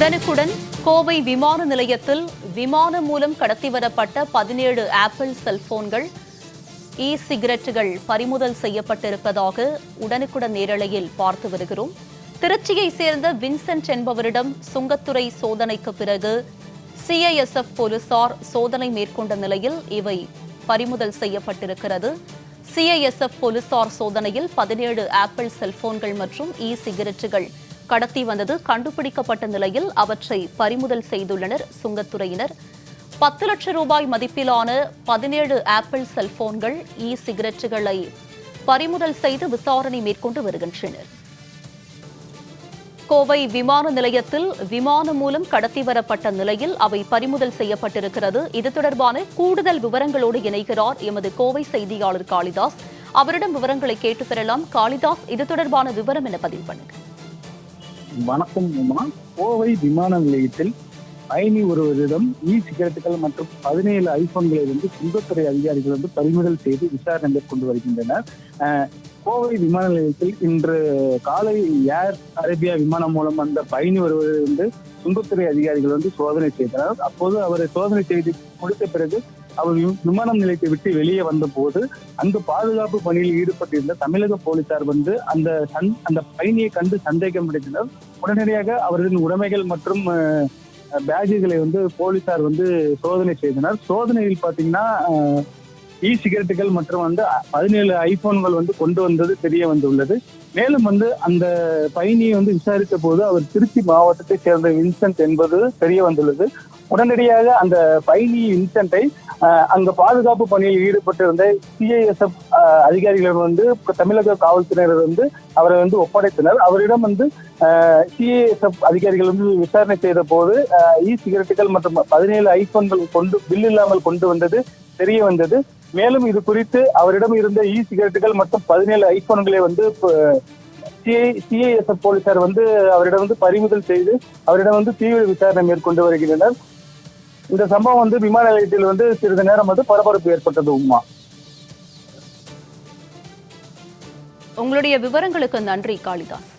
உடனுக்குடன் கோவை விமான நிலையத்தில் விமானம் மூலம் கடத்தி வரப்பட்ட பதினேழு ஆப்பிள் செல்போன்கள் இ சிகரெட்டுகள் பறிமுதல் செய்யப்பட்டிருப்பதாக உடனுக்குடன் நேரலையில் பார்த்து வருகிறோம். திருச்சியை சேர்ந்த வின்சென்ட் என்பவரிடம் சுங்கத்துறை சோதனைக்கு பிறகு சிஐஎஸ்எஃப் போலீசார் சோதனை மேற்கொண்ட நிலையில் இவை பறிமுதல் செய்யப்பட்டிருக்கிறது. சிஐஎஸ்எஃப் போலீசார் சோதனையில் பதினேழு ஆப்பிள் செல்போன்கள் மற்றும் இ சிகரெட்டுகள் கடத்தி வந்தது. கண்டுபிடிக்கப்பட்ட நிலையில் அவற்றை பறிமுதல் செய்துள்ளனர் சுங்கத்துறையினர். பத்து லட்சம் ரூபாய் மதிப்பிலான பதினேழு ஆப்பிள் செல்போன்கள் இ சிகரெட்டுகளை பறிமுதல் செய்து விசாரணை மேற்கொண்டு வருகின்றனர். கோவை விமான நிலையத்தில் விமானம் மூலம் கடத்தி வரப்பட்ட நிலையில் அவை பறிமுதல் செய்யப்பட்டிருக்கிறது. இது தொடர்பான கூடுதல் விவரங்களோடு இணைகிறார் எமது கோவை செய்தியாளர் காளிதாஸ். அவரிடம் விவரங்களை கேட்டு பெறலாம். காளிதாஸ் இது தொடர்பான விவரம் என பதிவு பண்ணுங்க வணக்கம் உமா. கோவை விமான நிலையத்தில் பயணி ஒருவரிடம் இ சிகரெட்டுகள் மற்றும் பதினேழு ஐபோன்களை வந்து சுங்கத்துறை அதிகாரிகள் வந்து பறிமுதல் செய்து விசாரணை மேற்கொண்டு வருகின்றனர். கோவை விமான நிலையத்தில் இன்று காலை ஏர் அரேபியா விமானம் மூலம் வந்த பயணி ஒருவர் வந்து சுங்கத்துறை அதிகாரிகள் வந்து சோதனை செய்தனர். அப்போது அவரை சோதனை செய்து முடித்த பிறகு அவர் விமானம் நிலையத்தை விட்டு வெளியே வந்த போது அங்கு பாதுகாப்பு பணியில் ஈடுபட்டிருந்த தமிழக போலீசார் வந்து அந்த சந்- அந்த பயணியை கண்டு சந்தேகம் அடைந்தனர். உடனடியாக அவர்களின் உடைமைகள் மற்றும் பேகுகளை வந்து போலீசார் வந்து சோதனை செய்தனர். சோதனையில் பாத்தீங்கன்னா இ சிகரெட்டுகள் மற்றும் வந்து பதினேழு ஐபோன்கள் வந்து கொண்டு வந்தது தெரிய வந்துள்ளது. மேலும் வந்து அந்த பயணியை வந்து விசாரித்த போது அவர் திருச்சி மாவட்டத்தை சேர்ந்த வின்சென்ட் என்பது தெரிய வந்துள்ளது. உடனடியாக அந்த பயணி வின்சென்ட்டை அங்க பாதுகாப்பு பணியில் ஈடுபட்டிருந்த சிஐஎஸ்எஃப் அதிகாரிகள் வந்து தமிழக காவல்துறையினர் வந்து அவரை வந்து ஒப்படைத்தனர். அவரிடம் வந்து சிஐஎஸ்எஃப் அதிகாரிகள் வந்து விசாரணை செய்த போது இ சிகரெட்டுகள் மற்றும் பதினேழு ஐபோன்கள் கொண்டு பில் இல்லாமல் கொண்டு வந்தது தெரிய வந்தது. மேலும் இது குறித்து அவரிடம் இருந்த இ சிகரெட்டுகள் மற்றும் பதினேழு ஐபோன்களை வந்து சிஐஎஸ்எஃப் போலீசார் வந்து அவரிடம் வந்து பறிமுதல் செய்து அவரிடம் வந்து தீவிர விசாரணை மேற்கொண்டு வருகின்றனர். இந்த சம்பவம் வந்து விமான நிலையத்தில் வந்து சிறிது நேரம் வந்து பரபரப்பு ஏற்பட்டது உமா. உங்களுடைய விவரங்களுக்கு நன்றி காளிதாஸ்.